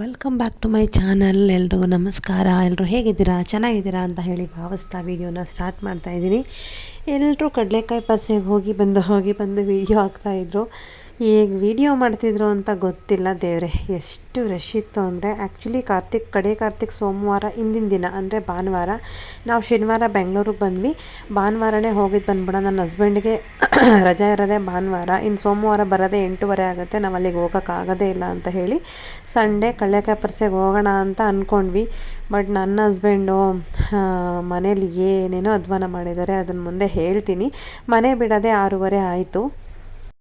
Welcome back to my channel ಎಲ್ರಿಗೂ ನಮಸ್ಕಾರ. ಎಲ್ಲರೂ ಹೇಗಿದ್ದೀರಾ? ಚೆನ್ನಾಗಿದ್ದೀರಾ ಅಂತ ಹೇಳಿ ಭಾವಿಸ್ತಾ ವೀಡಿಯೋನ ಸ್ಟಾರ್ಟ್ ಮಾಡ್ತಾ ಇದ್ದೀನಿ. ಎಲ್ಲರೂ ಕಡಲೆಕಾಯಿ ಪಸೆಗೆ ಹೋಗಿ ಬಂದು ಹೋಗಿ ಬಂದು ವೀಡಿಯೋ ಹಾಕ್ತಾಯಿದ್ರು ಈಗ ವಿಡಿಯೋ ಮಾಡ್ತಿದ್ರು ಅಂತ ಗೊತ್ತಿಲ್ಲ ದೇವ್ರೆ. ಎಷ್ಟು ರಶ್ ಇತ್ತು ಅಂದರೆ ಆ್ಯಕ್ಚುಲಿ ಕಾರ್ತಿಕ್, ಕಡೆ ಕಾರ್ತಿಕ್ ಸೋಮವಾರ, ಹಿಂದಿನ ದಿನ ಅಂದರೆ ಭಾನುವಾರ ನಾವು ಶನಿವಾರ ಬೆಂಗಳೂರಿಗೆ ಬಂದ್ವಿ. ಭಾನುವಾರನೇ ಹೋಗಿದ್ದು ಬಂದ್ಬಿಡ ನನ್ನ ಹಸ್ಬೆಂಡ್ಗೆ ರಜಾ ಇರೋದೇ ಭಾನುವಾರ. ಇನ್ನು ಸೋಮವಾರ ಬರೋದೇ ಎಂಟೂವರೆ ಆಗುತ್ತೆ. ನಾವು ಅಲ್ಲಿಗೆ ಹೋಗೋಕ್ಕಾಗೋದೇ ಇಲ್ಲ ಅಂತ ಹೇಳಿ ಸಂಡೇ ಕಳ್ಳೆಕಾಯಿ ಪರ್ಸೆಗೆ ಹೋಗೋಣ ಅಂತ ಅಂದ್ಕೊಂಡ್ವಿ ಬಟ್ ನನ್ನ ಹಸ್ಬೆಂಡು ಮನೇಲಿ ಏನೇನೋ ಅಧ್ವಾನ ಮಾಡಿದ್ದಾರೆ ಅದನ್ನು ಮುಂದೆ ಹೇಳ್ತೀನಿ. ಮನೆ ಬಿಡೋದೇ ಆರೂವರೆ ಆಯಿತು.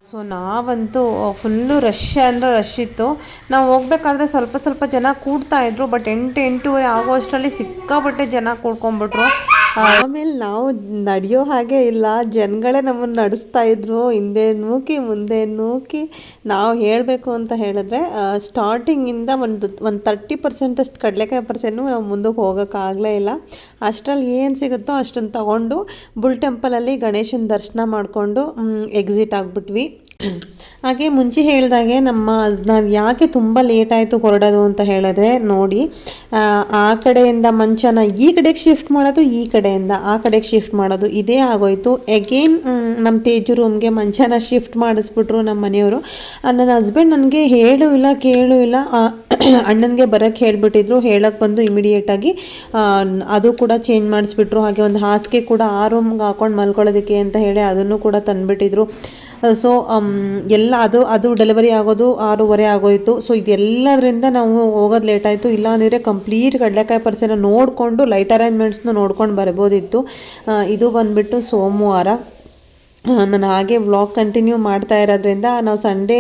ಸೊ ನಾವಂತೂ ಫುಲ್ಲು ರಶ್ ಅಂದರೆ ರಶ್ ಇತ್ತು. ನಾವು ಹೋಗ್ಬೇಕಾದ್ರೆ ಸ್ವಲ್ಪ ಸ್ವಲ್ಪ ಜನ ಕೂಡ್ತಾ ಇದ್ರು ಬಟ್ ಎಂಟು, ಎಂಟೂವರೆ ಆಗೋ ಅಷ್ಟರಲ್ಲಿ ಸಿಕ್ಕಾಪಟ್ಟೆ ಜನ ಕೂಡ್ಕೊಂಡ್ಬಿಟ್ರು. ಆಮೇಲೆ ನಾವು ನಡೆಯೋ ಹಾಗೆ ಇಲ್ಲ. ಜನಗಳೇ ನಮ್ಮನ್ನು ನಡೆಸ್ತಾ ಇದ್ರು. ಹಿಂದೆ ನೂಕಿ, ಮುಂದೆ ನೂಕಿ. ನಾವು ಹೇಳಬೇಕು ಅಂತ ಹೇಳಿದ್ರೆ ಸ್ಟಾರ್ಟಿಂಗಿಂದ ಒಂದು ಒಂದು ತರ್ಟಿ ಪರ್ಸೆಂಟಷ್ಟು ಕಡಲೆಕಾಯಿ ಪರ್ಸೆಂಟು ನಾವು ಮುಂದಕ್ಕೆ ಹೋಗೋಕ್ಕಾಗಲೇ ಇಲ್ಲ. ಅಷ್ಟರಲ್ಲಿ ಏನು ಸಿಗುತ್ತೋ ಅಷ್ಟನ್ನು ತಗೊಂಡು, ಬುಲ್ ಟೆಂಪಲಲ್ಲಿ ಗಣೇಶನ ದರ್ಶನ ಮಾಡಿಕೊಂಡು ಎಕ್ಸಿಟ್ ಆಗಿಬಿಟ್ವಿ. ಹಾಗೆ ಮುಂಚೆ ಹೇಳಿದಾಗೆ ನಮ್ಮ, ನಾವು ಯಾಕೆ ತುಂಬ ಲೇಟ್ ಆಯಿತು ಹೊರಡೋದು ಅಂತ ಹೇಳಿದ್ರೆ ನೋಡಿ, ಆ ಕಡೆಯಿಂದ ಮಂಚನ ಈ ಕಡೆಗೆ ಶಿಫ್ಟ್ ಮಾಡೋದು, ಈ ಕಡೆಯಿಂದ ಆ ಕಡೆಗೆ ಶಿಫ್ಟ್ ಮಾಡೋದು, ಇದೇ ಆಗೋಯ್ತು. ಎಗೇನ್ ನಮ್ಮ ತೇಜು ರೂಮ್ಗೆ ಮಂಚನ ಶಿಫ್ಟ್ ಮಾಡಿಸ್ಬಿಟ್ರು ನಮ್ಮ ಮನೆಯವರು. ನನ್ನ ಹಸ್ಬೆಂಡ್ ನನಗೆ ಹೇಳೂ ಇಲ್ಲ, ಕೇಳೂ ಇಲ್ಲ ಅಣ್ಣನಿಗೆ ಬರೋಕ್ಕೆ ಹೇಳಿಬಿಟ್ಟಿದ್ರು. ಹೇಳಕ್ಕೆ ಬಂದು ಇಮಿಡಿಯೇಟಾಗಿ ಅದು ಕೂಡ ಚೇಂಜ್ ಮಾಡಿಸ್ಬಿಟ್ರು. ಹಾಗೆ ಒಂದು ಹಾಸಿಗೆ ಕೂಡ ಆ ರೂಮ್ಗೆ ಹಾಕೊಂಡು ಮಲ್ಕೊಳ್ಳೋದಕ್ಕೆ ಅಂತ ಹೇಳಿ ಅದನ್ನು ಕೂಡ ತಂದುಬಿಟ್ಟಿದ್ರು. ಸೊ ಎಲ್ಲ ಅದು ಅದು ಡೆಲಿವರಿ ಆಗೋದು, ಆರೂವರೆ ಆಗೋಯಿತು. ಸೊ ಇದೆಲ್ಲದರಿಂದ ನಾವು ಹೋಗೋದು ಲೇಟ್ ಆಯಿತು. ಇಲ್ಲ ಅಂದರೆ ಕಂಪ್ಲೀಟ್ ಕಡಲೆಕಾಯಿ ಪರಿಸರ ನೋಡಿಕೊಂಡು ಲೈಟ್ ಅರೇಂಜ್ಮೆಂಟ್ಸ್ನ ನೋಡ್ಕೊಂಡು ಬರ್ಬೋದಿತ್ತು. ಇದು ಬಂದುಬಿಟ್ಟು ಸೋಮವಾರ. ನಾನು ಹಾಗೆ ವ್ಲಾಗ್ ಕಂಟಿನ್ಯೂ ಮಾಡ್ತಾ ಇರೋದ್ರಿಂದ ನಾವು ಸಂಡೇ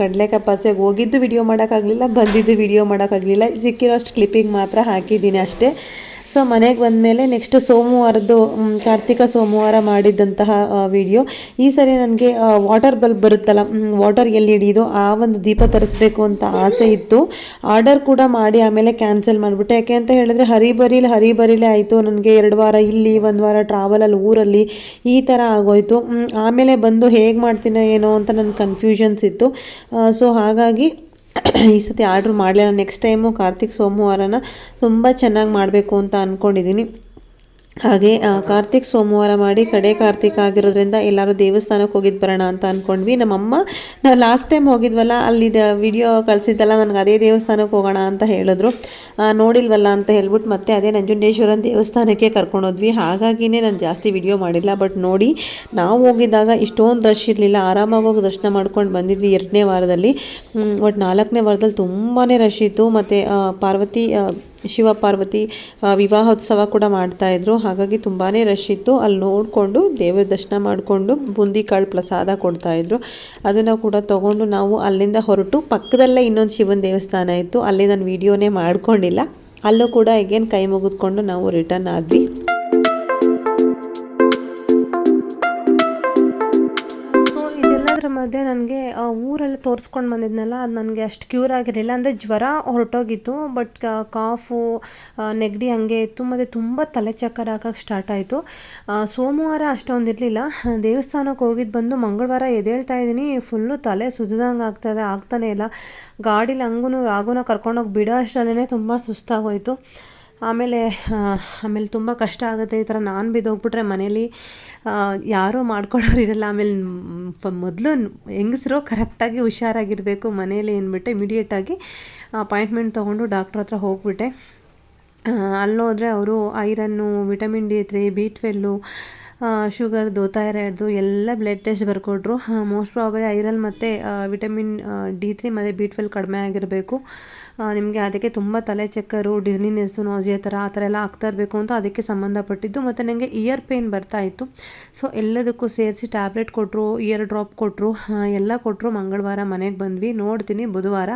ಕಡಲೆಕಾಯಿ ಪರ್ಸೆಗೆ ಹೋಗಿದ್ದು ವಿಡಿಯೋ ಮಾಡೋಕ್ಕಾಗಲಿಲ್ಲ, ಬಂದಿದ್ದು ವಿಡಿಯೋ ಮಾಡೋಕ್ಕಾಗಲಿಲ್ಲ. ಸಿಕ್ಕಿರೋಷ್ಟು ಕ್ಲಿಪ್ಪಿಂಗ್ ಮಾತ್ರ ಹಾಕಿದ್ದೀನಿ ಅಷ್ಟೇ. ಸೊ ಮನೆಗೆ ಬಂದ ಮೇಲೆ ನೆಕ್ಸ್ಟ್ ಸೋಮವಾರದ್ದು ಕಾರ್ತಿಕ ಸೋಮವಾರ ಮಾಡಿದ್ದಂತಹ ವಿಡಿಯೋ ಈ ಸರಿ ನನಗೆ ವಾಟರ್ ಬಲ್ಬ್ ಬರುತ್ತಲ್ಲ ವಾಟರ್ ಎಲ್ಲಿ ಹಿಡಿಯೋದು ಆ ಒಂದು ದೀಪ ತರಿಸ್ಬೇಕು ಅಂತ ಆಸೆ ಇತ್ತು. ಆರ್ಡರ್ ಕೂಡ ಮಾಡಿ ಆಮೇಲೆ ಕ್ಯಾನ್ಸಲ್ ಮಾಡಿಬಿಟ್ಟೆ. ಯಾಕೆ ಅಂತ ಹೇಳಿದ್ರೆ, ಹರಿಬರಿಲಿ, ಹರಿಬರಿಲೇ ಆಯಿತು. ನನಗೆ ಎರಡು ವಾರ ಇಲ್ಲಿ, ಒಂದು ವಾರ ಟ್ರಾವೆಲಲ್ಲಿ ಊರಲ್ಲಿ ಈ ಥರ ಆಗೋಯ್ತು. ಆಮೇಲೆ ಬಂದು ಹೇಗೆ ಮಾಡ್ತೀನೋ ಏನೋ ಅಂತ ನನ್ನ ಕನ್ಫ್ಯೂಷನ್ಸ್ ಇತ್ತು. ಸೊ ಹಾಗಾಗಿ ಈ ಸತಿ ಆರ್ಡ್ರ್ ಮಾಡಲಿಲ್ಲ. ನೆಕ್ಸ್ಟ್ ಟೈಮು ಕಾರ್ತಿಕ್ ಸೋಮವಾರನ ತುಂಬ ಚೆನ್ನಾಗಿ ಮಾಡಬೇಕು ಅಂತ ಅಂದ್ಕೊಂಡಿದ್ದೀನಿ ಹಾಗೆ ಕಾರ್ತಿಕ್ ಸೋಮವಾರ ಮಾಡಿ ಕಡೆ ಕಾರ್ತಿಕ್ ಆಗಿರೋದ್ರಿಂದ ಎಲ್ಲರೂ ದೇವಸ್ಥಾನಕ್ಕೆ ಹೋಗಿದ್ದು ಬರೋಣ ಅಂತ ಅಂದ್ಕೊಂಡ್ವಿ ನಮ್ಮಮ್ಮ ನಾವು ಲಾಸ್ಟ್ ಟೈಮ್ ಹೋಗಿದ್ವಲ್ಲ, ಅಲ್ಲಿ ವಿಡಿಯೋ ಕಳಿಸಿದ್ದಲ್ಲ, ನನಗೆ ಅದೇ ದೇವಸ್ಥಾನಕ್ಕೆ ಹೋಗೋಣ ಅಂತ ಹೇಳಿದ್ರು. ನೋಡಿಲ್ವಲ್ಲ ಅಂತ ಹೇಳ್ಬಿಟ್ಟು ಮತ್ತೆ ಅದೇ ನಂಜುಂಡೇಶ್ವರನ ದೇವಸ್ಥಾನಕ್ಕೆ ಕರ್ಕೊಂಡೋದ್ವಿ ಹಾಗಾಗಿನೇ ನಾನು ಜಾಸ್ತಿ ವಿಡಿಯೋ ಮಾಡಿಲ್ಲ ಬಟ್ ನೋಡಿ, ನಾವು ಹೋಗಿದ್ದಾಗ ಇಷ್ಟೊಂದು ರಶ್ ಇರಲಿಲ್ಲ. ಆರಾಮಾಗಿ ಹೋಗಿ ದರ್ಶನ ಮಾಡ್ಕೊಂಡು ಬಂದಿದ್ವಿ ಎರಡನೇ ವಾರದಲ್ಲಿ. ಬಟ್ ನಾಲ್ಕನೇ ವಾರದಲ್ಲಿ ತುಂಬಾ ರಶ್ ಇತ್ತು. ಮತ್ತು ಪಾರ್ವತಿ ಶಿವ ಪಾರ್ವತಿ ವಿವಾಹೋತ್ಸವ ಕೂಡ ಮಾಡ್ತಾಯಿದ್ರು ಹಾಗಾಗಿ ತುಂಬಾ ರಶ್ ಇತ್ತು. ಅಲ್ಲಿ ನೋಡಿಕೊಂಡು ದೇವರ ದರ್ಶನ ಮಾಡಿಕೊಂಡು ಬೂಂದಿ ಕಾಳು ಪ್ರಸಾದ ಕೊಡ್ತಾಯಿದ್ರು ಅದನ್ನು ಕೂಡ ತಗೊಂಡು ನಾವು ಅಲ್ಲಿಂದ ಹೊರಟು ಪಕ್ಕದಲ್ಲೇ ಇನ್ನೊಂದು ಶಿವನ ದೇವಸ್ಥಾನ ಇತ್ತು. ಅಲ್ಲಿ ನಾನು ವಿಡಿಯೋನೇ ಮಾಡ್ಕೊಂಡಿಲ್ಲ. ಅಲ್ಲೂ ಕೂಡ ಈಗೇನು ಕೈ ಮುಗಿದ್ಕೊಂಡು ನಾವು ರಿಟರ್ನ್ ಆದ್ವಿ. ಮಧ್ಯೆ ನನಗೆ ಊರಲ್ಲಿ ತೋರಿಸ್ಕೊಂಡು ಬಂದಿದ್ನಲ್ಲ, ಅದು ನನಗೆ ಅಷ್ಟು ಕ್ಯೂರ್ ಆಗಿರಲಿಲ್ಲ. ಅಂದರೆ ಜ್ವರ ಹೊರಟೋಗಿತ್ತು ಬಟ್ ಕಾಫು ನೆಗಡಿ ಹಂಗೆ ಇತ್ತು. ಮತ್ತು ತುಂಬ ತಲೆ ಚಕ್ಕರ್ ಹಾಕೋಕ್ಕೆ ಸ್ಟಾರ್ಟ್ ಆಯಿತು. ಸೋಮವಾರ ಅಷ್ಟೊಂದು ಇರಲಿಲ್ಲ. ದೇವಸ್ಥಾನಕ್ಕೆ ಹೋಗಿದ್ದು ಬಂದು ಮಂಗಳವಾರ ಎದೇಳ್ತಾ ಇದ್ದೀನಿ. ಫುಲ್ಲು ತಲೆ ಸುಜ್ದಂಗೆ ಆಗ್ತದೆ ಆಗ್ತಾನೇ ಇಲ್ಲ. ಗಾಡೀಲಿ ಹಂಗೂ ರಾಗುನ ಕರ್ಕೊಂಡೋಗಿ ಬಿಡೋ ಅಷ್ಟರಲ್ಲೇ ತುಂಬ ಸುಸ್ತಾಗೋಯಿತು ಆಮೇಲೆ ಆಮೇಲೆ ತುಂಬ ಕಷ್ಟ ಆಗುತ್ತೆ ಈ ಥರ ನಾನು ಬಿದ್ದೋಗ್ಬಿಟ್ರೆ ಮನೇಲಿ ಯಾರೂ ಮಾಡ್ಕೊಡೋರು ಇರಲ್ಲ. ಆಮೇಲೆ ಮೊದಲು ಹೆಂಗಸ್ರು ಕರೆಕ್ಟಾಗಿ ಹುಷಾರಾಗಿರಬೇಕು ಮನೇಲಿ ಅಂದ್ಬಿಟ್ಟು ಇಮಿಡಿಯೇಟಾಗಿ ಅಪಾಯಿಂಟ್ಮೆಂಟ್ ತೊಗೊಂಡು ಡಾಕ್ಟ್ರ್ ಹತ್ರ ಹೋಗಿಬಿಟ್ಟೆ. ಅಲ್ಲೋದ್ರೆ ಅವರು iron vitamin D three B twelve ಶುಗರ್ದು ಥೈರಾಯ್ಡ್ದು ಎಲ್ಲ ಬ್ಲಡ್ ಟೆಸ್ಟ್ ಬರ್ಕೊಟ್ರು. ಮೋಸ್ಟ್ ಪ್ರಾಬಲಿ ಐರನ್ ಮತ್ತು ವಿಟಮಿನ್ ಡಿ ತ್ರೀ ಮತ್ತು ಬಿ ಟ್ವೆಲ್ ಕಡಿಮೆ ಆಗಿರಬೇಕು. ನಿಮಗೆ ಅದಕ್ಕೆ ತುಂಬ ತಲೆ ಚಕ್ಕರು ಡಿಸ್ನಿನೆಸ್ಸು ನೋಸಿಯಾ ಥರ ಆ ಥರ ಎಲ್ಲ ಆಗ್ತಾ ಇರಬೇಕು ಅಂತ ಅದಕ್ಕೆ ಸಂಬಂಧಪಟ್ಟಿದ್ದು ಮತ್ತು ನನಗೆ ಇಯರ್ ಪೇನ್ ಬರ್ತಾ ಇತ್ತು. ಸೊ ಎಲ್ಲದಕ್ಕೂ ಸೇರಿಸಿ ಟ್ಯಾಬ್ಲೆಟ್ ಕೊಟ್ಟರು ಇಯರ್ ಡ್ರಾಪ್ ಕೊಟ್ಟರು ಎಲ್ಲ ಕೊಟ್ಟರು ಮಂಗಳವಾರ ಮನೆಗೆ ಬಂದ್ವಿ. ನೋಡ್ತೀನಿ ಬುಧವಾರ.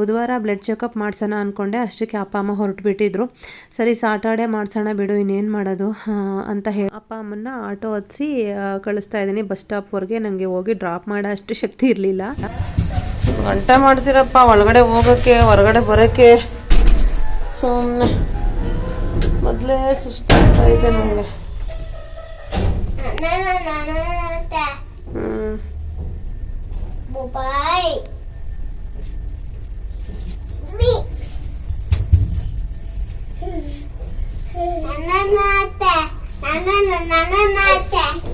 ಬುಧವಾರ ಬ್ಲಡ್ ಚೆಕಪ್ ಮಾಡ್ಸೋಣ ಅಂದ್ಕೊಂಡೆ ಅಷ್ಟಕ್ಕೆ ಅಪ್ಪ, ಅಮ್ಮ ಹೊರಟುಬಿಟ್ಟಿದ್ರು. ಸರಿ ಸಾಟರ್ಡೆ ಮಾಡ್ಸೋಣ ಬಿಡು, ಇನ್ನೇನು ಮಾಡೋದು? ಅಂತ ಹೇಳಿ ಅಪ್ಪ, ಅಮ್ಮನ್ನ ಆಟೋ ಹತ್ಸಿ ಕಳಿಸ್ತಾ ಇದ್ದೀನಿ. ಬಸ್ ಸ್ಟಾಪ್ವರೆಗೆ ನನಗೆ ಹೋಗಿ ಡ್ರಾಪ್ ಮಾಡೋ ಅಷ್ಟು ಶಕ್ತಿ ಇರಲಿಲ್ಲ. ಗಂಟೆ ಮಾಡ್ತೀರಪ್ಪ ಒಳಗಡೆ ಹೋಗೋಕ್ಕೆ ಹೊರಗಡೆ ಬರೋಕ್ಕೆ. ಸುಮ್ಮನೆ ಮೊದಲೇ ಸುಸ್ತಾಗ್ತಾ ಇದೆ ನನಗೆ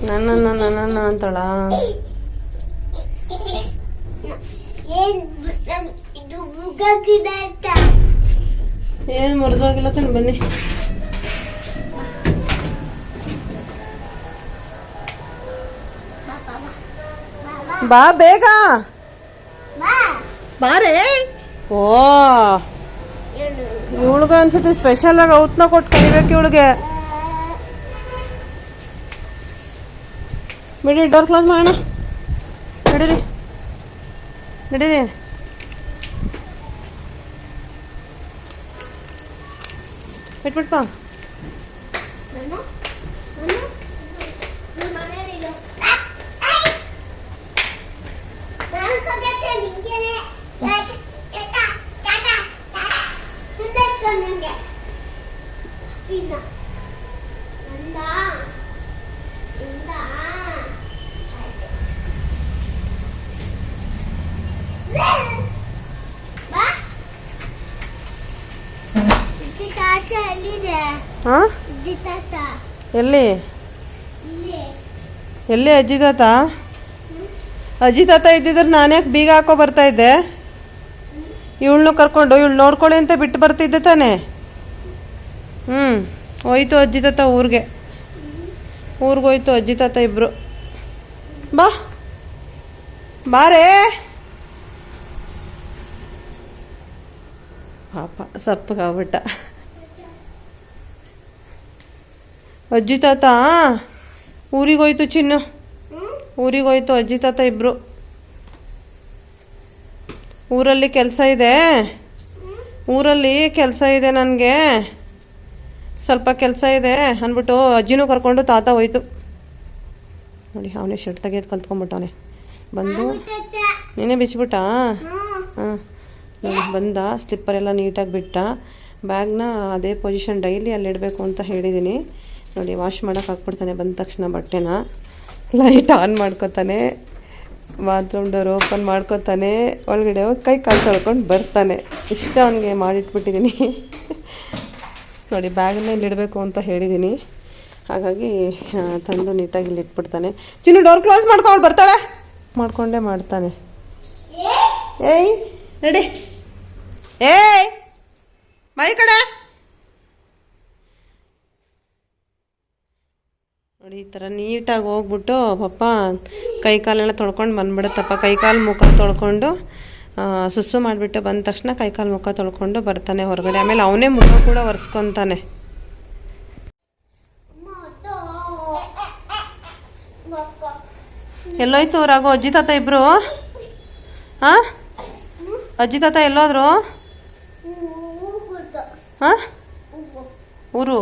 ನನ್ನ ನನ್ನ ನನ್ನ ಅಂತಾಳ? ಏನು ಮುರಿದೋಗಿಲ್ಲ ಕಣ್ ಬನ್ನಿ. ಬಾ ಬೇಗ. ಬಾ. ಬಾರೇ ಓ. ಇವಳಿಗೆ ಅನ್ಸುತ್ತೆ ಸ್ಪೆಷಲ್ ಆಗಿ ಔತ್ನ ಕೊಟ್ಟು ಕರಿಬೇಕು ಇವಳಿಗೆ. ಬಿಡಿ ಡೋರ್ ಕ್ಲೋಸ್ ಮಾಡೋಣ. ನಡೀರಿ. ನಡೀರಿ. ಬಿಟ್ಬಿಟ್ಪ ನಾನು ನಾನು ನಿಮ್ಮ ಮನೆಯಲ್ಲಿಲ್ಲ ನಾನು ಸದ್ಯಕ್ಕೆ ನಿಂಗೇನೆ ಟಾಟಾ ಟಾಟಾ ಸುಂದರ ನನಗೆ ಇನ್ನ ನಂದ ಇಂದ ಬಾ ಇದು ತಾತ ಎಲ್ಲಿದೆ ಹಾಂ ಎಲ್ಲಿ? ಎಲ್ಲಿ ಅಜ್ಜಿ ತಾತ? ಅಜ್ಜಿ ತಾತ ಇದ್ದಿದ್ರೆ ನಾನ್ಯಾಕೆ ಬೀಗ ಹಾಕೋ ಬರ್ತಾ ಇದ್ದೆ? ಇವಳನ್ನು ಕರ್ಕೊಂಡು ಇವಳು ನೋಡ್ಕೊಳ್ಳಿ ಅಂತ ಬಿಟ್ಟು ಬರ್ತಿದ್ದೆ ತಾನೆ? ಹ್ಞೂ ಹೋಯ್ತು ಅಜ್ಜಿ ತಾತ ಊರಿಗೆ. ಊರಿಗೆ ಹೋಯ್ತು ಅಜ್ಜಿ ತಾತ ಇಬ್ರು. ಬಾ. ಬಾರೇ ಪಾಪ ಸಪ್ಪಗಾಗ್ಬಿಟ್ಟ. ಅಜ್ಜಿ ತಾತ ಊರಿಗೆ ಹೋಯ್ತು ಚಿನ್ನು. ಊರಿಗೆ ಹೋಯ್ತು ಅಜ್ಜಿ ತಾತ ಇಬ್ರು. ಊರಲ್ಲಿ ಕೆಲಸ ಇದೆ? ಊರಲ್ಲಿ ಕೆಲಸ ಇದೆ ನನಗೆ. ಸ್ವಲ್ಪ ಕೆಲಸ ಇದೆ ಅಂದ್ಬಿಟ್ಟು ಅಜ್ಜಿನೂ ಕರ್ಕೊಂಡು ತಾತ ಹೋಯ್ತು. ನೋಡಿ ಅವನೇ ಶರ್ಟ್ ತೆಗೆಯೋದು ಕಲ್ತ್ಕೊಂಡ್ಬಿಟ್ಟವನೆ. ಬಂದು ನೀನೇ ಬಿಚ್ಚಿಬಿಟ್ಟ ಹಾಂ ನೋಡಿ ಬಂದ ಸ್ಲಿಪ್ಪರೆಲ್ಲ ನೀಟಾಗಿ ಬಿಟ್ಟ. ಬ್ಯಾಗ್ನ ಅದೇ ಪೊಸಿಷನ್ ಡೈಲಿ ಅಲ್ಲಿ ಇಡಬೇಕು ಅಂತ ಹೇಳಿದ್ದೀನಿ ನೋಡಿ ವಾಶ್ ಮಾಡೋಕೆ ಹಾಕ್ಬಿಡ್ತಾನೆ. ಬಂದ ತಕ್ಷಣ ಬಟ್ಟೆನ ಲೈಟ್ ಆನ್ ಮಾಡ್ಕೊತಾನೆ. ಬಾತ್ರೂಮ್ ಡೋರ್ ಓಪನ್ ಮಾಡ್ಕೊತಾನೆ. ಒಳಗಡೆ ಹೋಗಿ ಕೈ ಕಾಲು ತೊಳ್ಕೊಂಡು ಬರ್ತಾನೆ. ಇಷ್ಟ ಅವನಿಗೆ ಮಾಡಿಟ್ಬಿಟ್ಟಿದ್ದೀನಿ ನೋಡಿ ಬ್ಯಾಗ್ನೇ ಇಲ್ಲಿಡಬೇಕು ಅಂತ ಹೇಳಿದ್ದೀನಿ ಹಾಗಾಗಿ ತಂದು ನೀಟಾಗಿ ಇಲ್ಲಿ ಇಟ್ಬಿಡ್ತಾನೆ. ಚಿನ್ನು ಡೋರ್ ಕ್ಲೋಸ್ ಮಾಡ್ಕೊಂಡು ಬರ್ತಾಳೆ. ಮಾಡ್ಕೊಂಡೇ ಮಾಡ್ತಾನೆ. ಏಯ್ ನಡಿ ಏಯ್, ಮೈ ಕಡೆ. ನೋಡಿ, ಈ ಥರ ನೀಟಾಗಿ ಹೋಗ್ಬಿಟ್ಟು ಪಪ್ಪ ಕೈ ಕಾಲೆಲ್ಲ ತೊಳ್ಕೊಂಡು ಬಂದ್ಬಿಡುತ್ತಪ್ಪ. ಕೈ ಕಾಲು ಮುಖ ತೊಳ್ಕೊಂಡು ಸುಸ್ಸು ಮಾಡಿಬಿಟ್ಟು ಬಂದ ತಕ್ಷಣ ಕೈ ಕಾಲು ಮುಖ ತೊಳ್ಕೊಂಡು ಬರ್ತಾನೆ ಹೊರಗಡೆ. ಆಮೇಲೆ ಅವನೇ ಮುಖ ಕೂಡ ಒರೆಸ್ಕೊತಾನೆ. ಎಲ್ಲೋಯ್ತು ರಾಘು? ಅಜ್ಜಿ ತಾತ ಇಬ್ರು? ಹಾಂ ಅಜ್ಜಿ ತಾತ ಎಲ್ಲೋದ್ರು? ಹೂ ಊರು?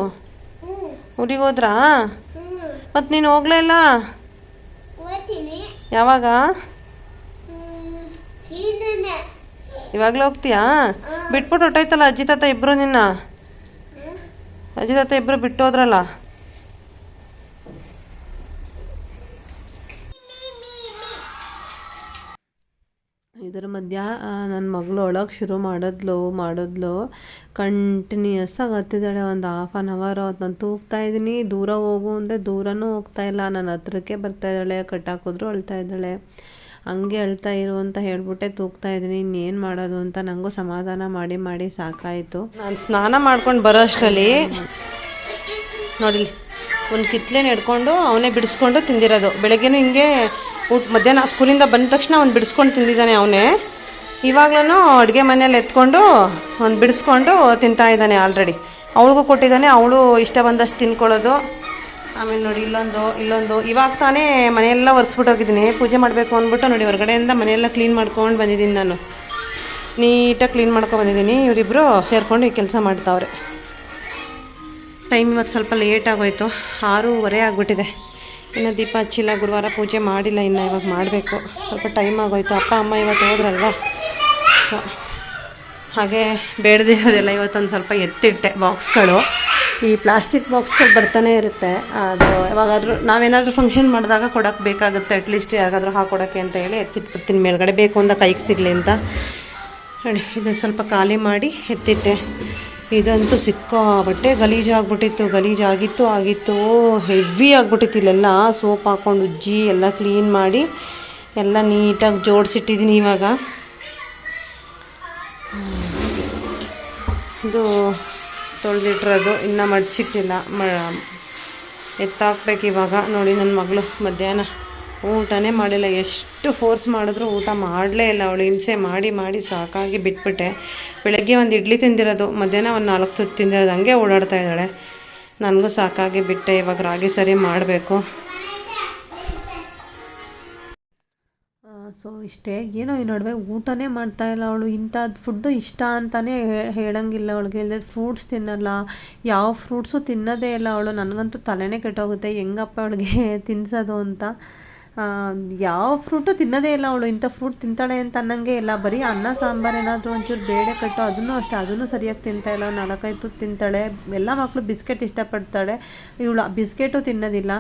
ಊರಿಗೆ ಹೋದ್ರಾ? ಮತ್ತು ನೀನು ಹೋಗ್ಲೇ ಇಲ್ಲ? ಯಾವಾಗ? ಇವಾಗ್ಲೇ ಹೋಗ್ತೀಯಾ? ಬಿಟ್ಬಿಟ್ಟು ಹೊಟ್ಟೋಯ್ತಲ್ಲ ಅಜ್ಜಿ ತಾತ ಇಬ್ರು ನಿನ್ನ? ಅಜ್ಜಿ ತಾತ ಇಬ್ರು ಬಿಟ್ಟು ಹೋದ್ರಲ್ಲ? ಇದರ ಮಧ್ಯ ನನ್ನ ಮಗಳು ಒಳಗೆ ಶುರು ಮಾಡಿದ್ಲು ಮಾಡಿದ್ಲು. ಕಂಟಿನ್ಯೂಸ್ ಆಗಿ ಹತ್ತಿದ್ದಾಳೆ. ಒಂದು ಹಾಫ್ ಆನ್ ಅವರ್ ನಾನು ತೂಗ್ತಾ ಇದ್ದೀನಿ. ದೂರ ಹೋಗು ಅಂದರೆ ದೂರನೂ ಹೋಗ್ತಾ ಇಲ್ಲ. ನನ್ನ ಹತ್ರಕ್ಕೆ ಬರ್ತಾ ಇದ್ದಾಳೆ. ಕಟ್ಟಾಕಿದ್ರು ಅಳ್ತಾ ಇದ್ದಾಳೆ. ಹಂಗೆ ಅಳ್ತಾ ಇರು ಅಂತ ಹೇಳ್ಬಿಟ್ಟೆ ತೂಗ್ತಾ ಇದ್ದೀನಿ. ಇನ್ನೇನು ಮಾಡೋದು ಅಂತ ನನಗೂ ಸಮಾಧಾನ ಮಾಡಿ ಮಾಡಿ ಸಾಕಾಯಿತು. ನಾನು ಸ್ನಾನ ಮಾಡ್ಕೊಂಡು ಬರೋ ಅಷ್ಟರಲ್ಲಿ ನೋಡಿಲಿ ಒಂದು ಕಿತ್ತಲೆನ ಹಿಡ್ಕೊಂಡು ಅವನೇ ಬಿಡಿಸ್ಕೊಂಡು ತಿಂದಿರೋದು. ಬೆಳಗ್ಗೆನೂ ಹಿಂಗೆ ಊಟ ಮಧ್ಯಾಹ್ನ ಸ್ಕೂಲಿಂದ ಬಂದ ತಕ್ಷಣ ಅವ್ನು ಬಿಡಿಸ್ಕೊಂಡು ತಿಂದಿದ್ದಾನೆ ಅವನೇ. ಇವಾಗ್ಲೂ ಅಡುಗೆ ಮನೇಲಿ ಎತ್ಕೊಂಡು ಅವ್ನು ಬಿಡಿಸ್ಕೊಂಡು ತಿಂತಾ ಇದ್ದಾನೆ ಆಲ್ರೆಡಿ. ಅವಳಿಗೂ ಕೊಟ್ಟಿದ್ದಾನೆ, ಅವಳು ಇಷ್ಟ ಬಂದಷ್ಟು ತಿನ್ಕೊಳ್ಳೋದು. ಆಮೇಲೆ ನೋಡಿ ಇಲ್ಲೊಂದು ಇಲ್ಲೊಂದು. ಇವಾಗ ತಾನೇ ಮನೆಯೆಲ್ಲ ಒರೆಸ್ಬಿಟ್ಟು ಹೋಗಿದ್ದೀನಿ ಪೂಜೆ ಮಾಡಬೇಕು ಅಂದ್ಬಿಟ್ಟು ನೋಡಿ ಹೊರಗಡೆಯಿಂದ ಮನೆಯೆಲ್ಲ ಕ್ಲೀನ್ ಮಾಡ್ಕೊಂಡು ಬಂದಿದ್ದೀನಿ ನಾನು. ನೀಟಾಗಿ ಕ್ಲೀನ್ ಮಾಡ್ಕೊಂಡು ಬಂದಿದ್ದೀನಿ. ಇವರಿಬ್ಬರು ಸೇರಿಕೊಂಡು ಈ ಕೆಲಸ ಮಾಡ್ತಾವ್ರೆ. ಟೈಮ್ ಇವತ್ತು ಸ್ವಲ್ಪ ಲೇಟ್ ಆಗೋಯ್ತು. ಆರೂವರೆ ಆಗಿಬಿಟ್ಟಿದೆ. ಇನ್ನು ದೀಪ ಹಚ್ಚಿಲ್ಲ, ಗುರುವಾರ ಪೂಜೆ ಮಾಡಿಲ್ಲ, ಇನ್ನು ಇವಾಗ ಮಾಡಬೇಕು. ಸ್ವಲ್ಪ ಟೈಮ್ ಆಗೋಯ್ತು. ಅಪ್ಪ, ಅಮ್ಮ ಇವತ್ತು ಹೋದ್ರಲ್ವ? ಸೊ ಹಾಗೆ ಬೇಡದಿರೋದೆಲ್ಲ ಇವತ್ತೊಂದು ಸ್ವಲ್ಪ ಎತ್ತಿಟ್ಟೆ ಬಾಕ್ಸ್ಗಳು. ಈ ಪ್ಲಾಸ್ಟಿಕ್ ಬಾಕ್ಸ್ಗಳು ಬರ್ತಾನೆ ಇರುತ್ತೆ. ಅದು ಯಾವಾಗಾದರೂ ನಾವೇನಾದರೂ ಫಂಕ್ಷನ್ ಮಾಡಿದಾಗ ಕೊಡೋಕ್ಕೆ ಬೇಕಾಗುತ್ತೆ. ಅಟ್ಲೀಸ್ಟ್ ಯಾರಿಗಾದ್ರೂ ಹಾಕೊಡೋಕ್ಕೆ ಅಂತ ಹೇಳಿ ಎತ್ತಿಟ್ಬಿಡ್ತೀನಿ. ಮೇಲ್ಗಡೆ ಬೇಕು ಅಂತ ಕೈಗೆ ಸಿಗಲಿ ಅಂತ. ನೋಡಿ, ಇದು ಸ್ವಲ್ಪ ಖಾಲಿ ಮಾಡಿ ಎತ್ತಿಟ್ಟೆ. ಇದಂತೂ ಸಿಕ್ಕಾಬಟ್ಟೆ ಗಲೀಜಾಗ್ಬಿಟ್ಟಿತ್ತು ಗಲೀಜಾಗಿತ್ತು ಆಗಿತ್ತು ಹೆವಿ ಆಗಿಬಿಟ್ಟಿತ್ತು ಇಲ್ಲೆಲ್ಲ. ಸೋಪ್ ಹಾಕ್ಕೊಂಡು ಉಜ್ಜಿ ಎಲ್ಲ ಕ್ಲೀನ್ ಮಾಡಿ ಎಲ್ಲ ನೀಟಾಗಿ ಜೋಡಿಸಿಟ್ಟಿದ್ದೀನಿ ಇವಾಗ. ಇದು ತೊಳೆದಿಟ್ಟಿರೋದು ಇನ್ನೂ ಮಡ್ಚಿಟ್ಟಿಲ್ಲ. ಮ, ಎತ್ತಾಕ್ಬೇಕು ಇವಾಗ. ನೋಡಿ ನನ್ನ ಮಗಳು ಮಧ್ಯಾಹ್ನ. ಊಟನೇ ಮಾಡಿಲ್ಲ. ಎಷ್ಟು ಫೋರ್ಸ್ ಮಾಡಿದ್ರು ಊಟ ಮಾಡಲೇ ಇಲ್ಲ. ಅವಳು ಹಿಂಸೆ ಮಾಡಿ ಮಾಡಿ ಸಾಕಾಗಿ ಬಿಟ್ಬಿಟ್ಟೆ. ಬೆಳಗ್ಗೆ ಒಂದು ಇಡ್ಲಿ ತಿಂದಿರೋದು, ಮಧ್ಯಾಹ್ನ ಒಂದು ನಾಲ್ಕು ತುತ್ತು ತಿಂದಿರೋದು, ಹಂಗೆ ಓಡಾಡ್ತಾ ಇದ್ದಾಳೆ. ನನಗೂ ಸಾಕಾಗಿ ಬಿಟ್ಟೆ. ಇವಾಗ ರಾಗಿ ಸರಿ ಮಾಡಬೇಕು. ಸೊ ಇಷ್ಟೇ. ಏನೋ ಈ ನಡುವೆ ಊಟನೇ ಮಾಡ್ತಾ ಇಲ್ಲ ಅವಳು. ಇಂಥದ್ದು ಫುಡ್ಡು ಇಷ್ಟ ಅಂತಲೇ ಹೇಳಂಗಿಲ್ಲ ಅವಳಿಗೆ. ಇಲ್ಲದೆ ಫ್ರೂಟ್ಸ್ ತಿನ್ನಲ್ಲ. ಯಾವ ಫ್ರೂಟ್ಸು ತಿನ್ನೋದೇ ಇಲ್ಲ ಅವಳು. ನನಗಂತೂ ತಲೆನೇ ಕೆಟ್ಟೋಗುತ್ತೆ. ಹೆಂಗಪ್ಪ ಅವಳಿಗೆ ತಿನ್ನಿಸೋದು ಅಂತ. ಯಾವ ಫ್ರೂಟು ತಿನ್ನೋದೇ ಇಲ್ಲ ಅವಳು. ಇಂಥ ಫ್ರೂಟ್ ತಿಂತಾಳೆ ಅಂತ ಅನ್ನಂಗೆ ಇಲ್ಲ. ಬರೀ ಅನ್ನ, ಸಾಂಬಾರು ಏನಾದರೂ ಒಂಚೂರು ಬೇಳೆ ಕಟ್ಟು ಅದನ್ನು ಅಷ್ಟೇ. ಅದನ್ನು ಸರಿಯಾಗಿ ತಿಂತಾ ಇಲ್ಲ. ನಾಲ್ಕೈದು ತುತ್ತು ತಿಂತಾಳೆ. ಎಲ್ಲ ಮಕ್ಕಳು ಬಿಸ್ಕೆಟ್ ಇಷ್ಟಪಡ್ತಾಳೆ. ಇವಳು ಬಿಸ್ಕೆಟು ತಿನ್ನೋದಿಲ್ಲ.